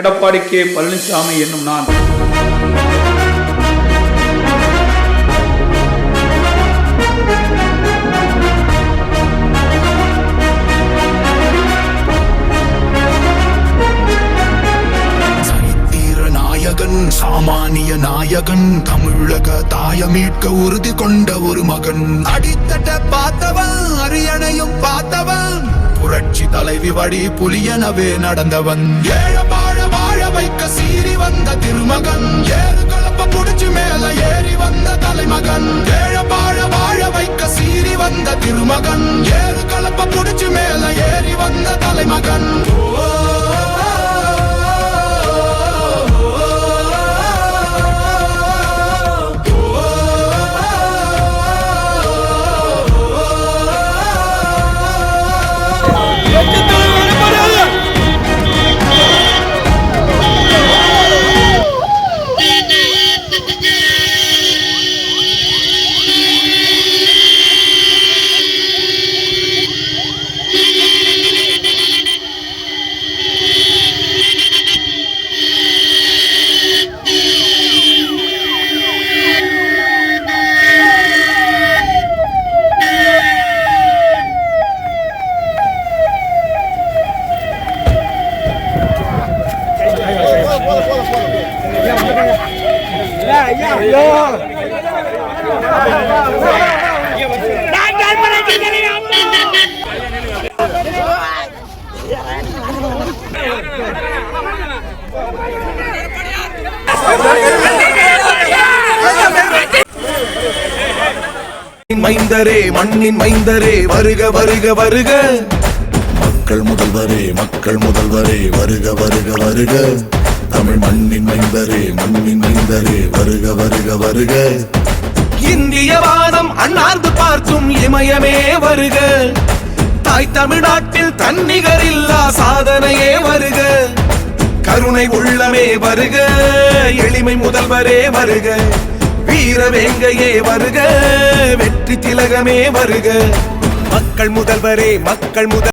Edappadi K Palaniswami என்னும் நான். சாமானிய நாயகன் தமிழக தாயமீட்க உறுதி கொண்ட ஒரு மகன். அடித்தட்ட பார்த்தவன் அரியணையும் பார்த்தவன் புரட்சி தலைவி வழி புலியனவே நடந்தவன். ஏழ ஏறு கலப்ப புடிச்சு மேல ஏறி வந்த தலைமகன். ஓ மைந்தரே மண்ணின் மைந்தரே வருக வருக வருக. மக்கள் முதல்வரே மக்கள் முதல்வரே வருக வருக வருக. தமிழ் மண்ணின் மைந்தரே மண்ணின் மைந்தரே வருக வருக வருக. இந்திய வாதம் அண்ணாந்து பார்க்கும் இமயமே வருக. தாய் தமிழ்நாட்டில் தன்னிகரில்லா சாதனையே வருக. கருணை உள்ளமே வருக எளிமை முதல்வரே வருக. வீர வேங்கையே வருக வெற்றி திலகமே வருக. மக்கள் முதல்வரே மக்கள் முதல்